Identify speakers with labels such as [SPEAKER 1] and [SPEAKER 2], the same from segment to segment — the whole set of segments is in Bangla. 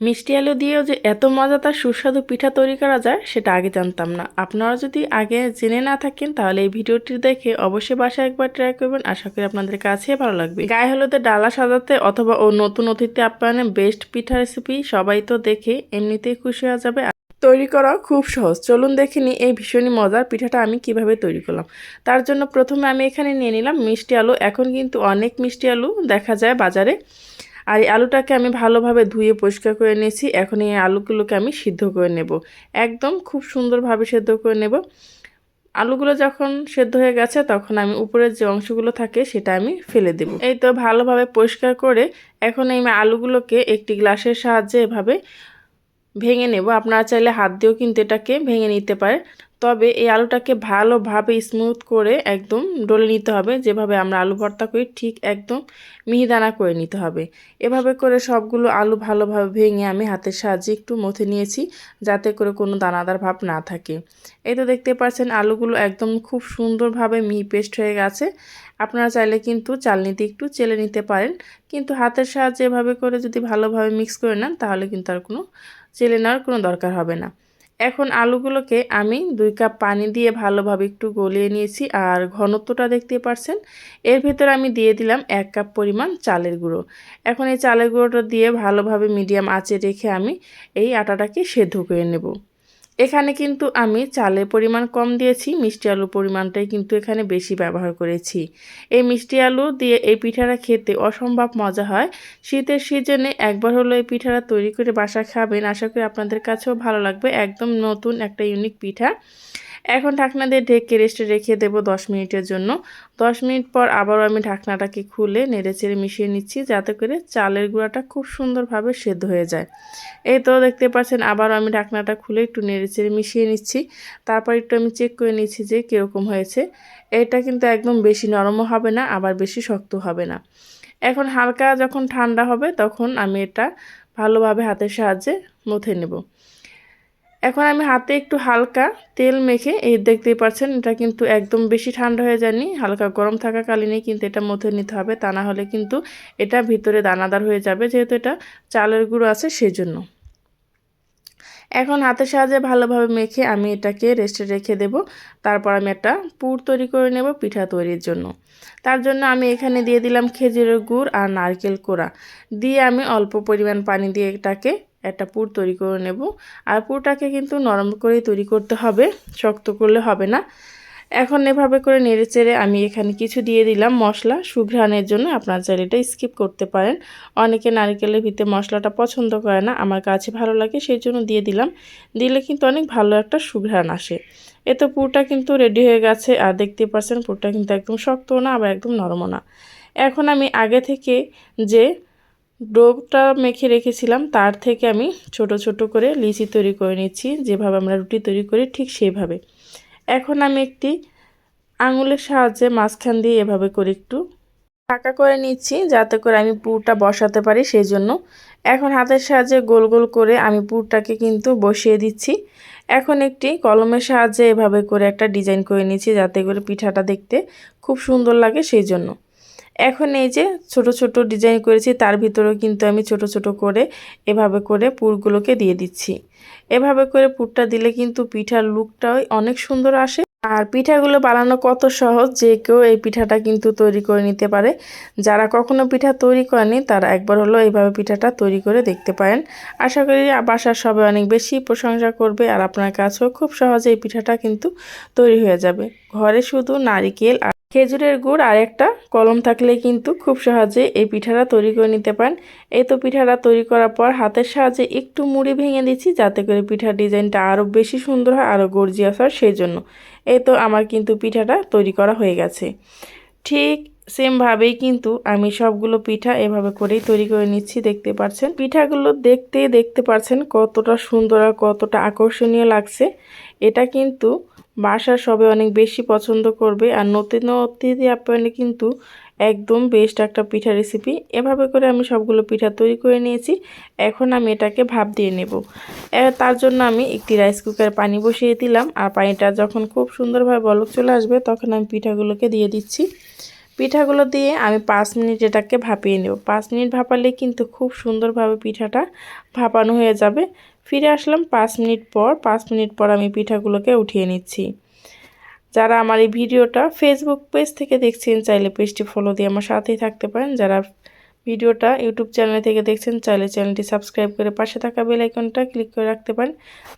[SPEAKER 1] মিষ্টি আলু দিয়েও যে এত মজাদার সুস্বাদু পিঠা তৈরি করা যায়, সেটা আগে জানতাম না। আপনারা যদি আগে জেনে না থাকেন, তাহলে এই ভিডিওটি দেখে অবশ্যই বাসায় একবার ট্রাই করবেন। আশা করি আপনাদের কাছে ভালো লাগবে। গায়ে হলুদে ডালা সাজাতে অথবা ও নতুন অতিথি আপ্যায়নে বেস্ট পিঠা রেসিপি সবাই তো দেখে এমনিতেই খুশি হয়ে যাবে। তৈরি করা খুব সহজ। চলুন দেখে নিই এই ভীষণই মজার পিঠাটা আমি কীভাবে তৈরি করলাম। তার জন্য প্রথমে আমি এখানে নিয়ে নিলাম মিষ্টি আলু। এখন কিন্তু অনেক মিষ্টি আলু দেখা যায় বাজারে। আর এই আলুটাকে আমি ভালোভাবে ধুয়ে পরিষ্কার করে নিয়েছি। এখন এই আলুগুলোকে আমি সিদ্ধ করে নেব। একদম খুব সুন্দরভাবে সেদ্ধ করে নেব। আলুগুলো যখন সেদ্ধ হয়ে গেছে, তখন আমি উপরের যে অংশগুলো থাকে, সেটা আমি ফেলে দেব। এই তো ভালোভাবে পরিষ্কার করে এখন এই আলুগুলোকে একটি গ্লাসের সাহায্যে এভাবে ভেঙে নেব। আপনারা চাইলে হাত দিয়েও কিন্তু এটাকে ভেঙে নিতে পারে তবে এই আলুটাকে ভালোভাবে স্মুথ করে একদম ডলে নিতে হবে। যেভাবে আমরা আলু ভর্তা করি, ঠিক একদম মিহিদানা করে নিতে হবে। এভাবে করে সবগুলো আলু ভালোভাবে ভেঙে আমি হাতের সাহায্যে একটু মথে নিয়েছি, যাতে করে কোনো দানাদার ভাব না থাকে। এই তো দেখতে পাচ্ছেন, আলুগুলো একদম খুব সুন্দরভাবে মিহি পেস্ট হয়ে গেছে। আপনারা চাইলে কিন্তু চালনিতে একটু চেলে নিতে পারেন। কিন্তু হাতের সাহায্যে এভাবে করে যদি ভালোভাবে মিক্স করে নেন, তাহলে কিন্তু আর কোনো চেলে নেওয়ার কোনো দরকার হবে না। এখন আলুগুলোকে আমি দুই কাপ পানি দিয়ে ভালোভাবে একটু গলিয়ে নিয়েছি আর ঘনত্বটা দেখতে পারছেন? এর ভেতরে আমি দিয়ে দিলাম এক কাপ পরিমাণ চালের গুঁড়ো। এখন এই চালের গুঁড়োটা দিয়ে ভালোভাবে মিডিয়াম আঁচে রেখে আমি এই আটাটাকে সেদ্ধ করে নেব। এখানে কিন্তু আমি চালের পরিমাণ কম দিয়েছি, মিষ্টি আলু পরিমাণটাই কিন্তু এখানে বেশি ব্যবহার করেছি। এই মিষ্টি আলু দিয়ে এই পিঠাটা খেতে অসম্ভব মজা হয়। শীতের সিজনে একবার হলো এই পিঠাটা তৈরি করে বাসা খাবেন, আশা করি আপনাদের কাছেও ভালো লাগবে। একদম নতুন একটা ইউনিক পিঠা। এখন ঢাকনা দিয়ে ঢেকে রেস্টে রেখে দেব দশ মিনিটের জন্য। দশ মিনিট পর আবারও আমি ঢাকনাটাকে খুলে নেড়ে চেড়ে মিশিয়ে নিচ্ছি যাতে করে চালের গুঁড়াটা খুব সুন্দরভাবে সেদ্ধ হয়ে যায়। এই তো দেখতে পাচ্ছেন আবারও আমি ঢাকনাটা খুলে একটু নেড়ে চেড়ে মিশিয়ে নিচ্ছি। তারপর একটু আমি চেক করে নিচ্ছি যে কীরকম হয়েছে। এটা কিন্তু একদম বেশি নরমও হবে না, আবার বেশি শক্ত হবে না। এখন হালকা যখন ঠান্ডা হবে তখন আমি এটা ভালোভাবে হাতের সাহায্যে মথে নেব। এখন আমি হাতে একটু হালকা তেল মেখে, এই দেখতেই পাচ্ছেন এটা কিন্তু একদম বেশি ঠান্ডা হয়ে যায়নি, হালকা গরম থাকাকালীনই কিন্তু এটা মধ্যে নিতে হবে, তা না হলে কিন্তু এটা ভিতরে দানাদার হয়ে যাবে যেহেতু এটা চালের গুঁড়ো আছে সেজন্য। এখন হাতের সাহায্যে ভালোভাবে মেখে আমি এটাকে রেস্টে রেখে দেব, তারপর আমি একটা পুর তৈরি করে নেব পিঠা তৈরির জন্য। তার জন্য আমি এখানে দিয়ে দিলাম খেজুরের গুড় আর নারকেল কোড়া, দিয়ে আমি অল্প পরিমাণ পানি দিয়ে এটাকে একটা পুর তৈরি করে নেব। আর পুরটাকে কিন্তু নরম করেই তৈরি করতে হবে, শক্ত করলে হবে না। এখন এভাবে করে নেড়ে চেড়ে আমি এখানে কিছু দিয়ে দিলাম মশলা। সুঘ্রাণের জন্য আপনার চাইলে এটা স্কিপ করতে পারেন। অনেকে নারিকেলের ভিতরে মশলাটা পছন্দ করে না, আমার কাছে ভালো লাগে সেই জন্য দিয়ে দিলাম। দিলে কিন্তু অনেক ভালো একটা সুঘ্রাণ আসে। এ তো পুরটা কিন্তু রেডি হয়ে গেছে, আর দেখতে পাচ্ছেন পুরটা কিন্তু একদম শক্তও না, আবার একদম নরমও না। এখন আমি আগে থেকে যে ডোটা মেখে রেখেছিলাম, তার থেকে আমি ছোট ছোট করে লিচি তৈরি করে নিচ্ছি, যেভাবে আমরা রুটি তৈরি করি ঠিক সেইভাবে এখন আমি একটি আঙুলের সাহায্যে মাঝখান দিয়ে এভাবে করে একটু ফাঁকা করে নিচ্ছি, যাতে করে আমি পুরটা বসাতে পারি সেই জন্য এখন হাতের সাহায্যে গোল গোল করে আমি পুরটাকে কিন্তু বসিয়ে দিচ্ছি। এখন একটি কলমের সাহায্যে এভাবে করে একটা ডিজাইন করে নিচ্ছি, যাতে করে পিঠাটা দেখতে খুব সুন্দর লাগে সেই জন্য এখন এই যে ছোট ছোট ডিজাইন করেছি, তার ভিতরেও কিন্তু আমি ছোট ছোট করে এভাবে করে পুরগুলোকে দিয়ে দিচ্ছি। এভাবে করে পুরটা দিলে কিন্তু পিঠার লুকটাও অনেক সুন্দর আসে। আর পিঠাগুলো বানানো কত সহজ যে কেউ এই পিঠাটা কিন্তু তৈরি করে নিতে পারে। যারা কখনো পিঠা তৈরি করেনি, তারা একবার হলো এইভাবে পিঠাটা তৈরি করে দেখতে পারেন। আশা করি বাসার সবাই অনেক বেশি প্রশংসা করবে আর আপনার কাছেও খুব সহজে এই পিঠাটা কিন্তু তৈরি হয়ে যাবে। ঘরে শুধু নারিকেল আর খেজুরের গুড় আর একটা কলম থাকলে কিন্তু খুব সহজে এই পিঠাটা তৈরি করে নিতে পারেন। এই তো পিঠাটা তৈরি করার পর হাতের সাহায্যে একটু মুড়ি ভেঙে দিচ্ছি যাতে করে পিঠার ডিজাইনটা আরও বেশি সুন্দর হয় আরও গর্জিয়াস হয় সেই জন্য এই তো আমার কিন্তু পিঠাটা তৈরি করা হয়ে গেছে। ঠিক সেমভাবেই কিন্তু আমি সবগুলো পিঠা এভাবে করেই তৈরি করে নিচ্ছি, দেখতে পাচ্ছেন। পিঠাগুলো দেখতে দেখতে পাচ্ছেন কতটা সুন্দর আর কতটা আকর্ষণীয় লাগছে। এটা কিন্তু বাসার সবাই অনেক বেশি পছন্দ করবে আর নতুন অতিথি আপ্যায়নে কিন্তু একদম বেস্ট একটা পিঠা রেসিপি এভাবে করে আমি সবগুলো পিঠা তৈরি করে নিয়েছি। এখন আমি এটাকে ভাপ দিয়ে নেব। তার জন্য আমি একটি রাইস কুকারে পানি বসিয়ে দিলাম। আর পানিটা যখন খুব সুন্দরভাবে বলক চলে আসবে, তখন আমি পিঠাগুলোকে দিয়ে দিচ্ছি। পিঠাগুলো দিয়ে আমি পাঁচ মিনিট এটাকে ভাপিয়ে নেব। পাঁচ মিনিট ভাপালে কিন্তু খুব সুন্দরভাবে পিঠাটা ভাপানো হয়ে যাবে। ফিরে আসলাম পাঁচ মিনিট পর, পাঁচ মিনিট পর আমি পিঠাগুলোকে উঠিয়ে নিচ্ছি। যারা আমার এই ভিডিওটা ফেসবুক পেজ থেকে দেখছেন, চাইলে পেজটি ফলো দিয়ে আমার সাথেই থাকতে পারেন। যারা ভিডিওটা ইউটিউব চ্যানেল থেকে দেখছেন, চাইলে চ্যানেলটি সাবস্ক্রাইব করে পাশে থাকা বেল আইকনটা ক্লিক করে রাখতে পারেন।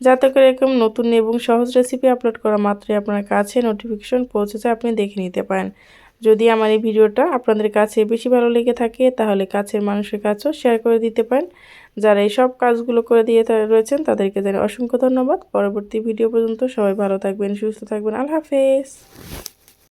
[SPEAKER 1] যাতে করে এরকম নতুন এবং সহজ রেসিপি আপলোড করা মাত্রই আপনার কাছে নোটিফিকেশন পৌঁছে যায়, আপনি দেখে নিতে পারেন। যদি আমার এই ভিডিওটা আপনাদের কাছে বেশি ভালো লেগে থাকে, তাহলে কাছের মানুষের কাছেও শেয়ার করে দিতে পারেন। যারা এই সব কাজগুলো করে দিয়ে রয়েছেন, তাদেরকে জানি অসংখ্য ধন্যবাদ। পরবর্তী ভিডিও পর্যন্ত সবাই ভালো থাকবেন, সুস্থ থাকবেন। আল্লাহ হাফেজ।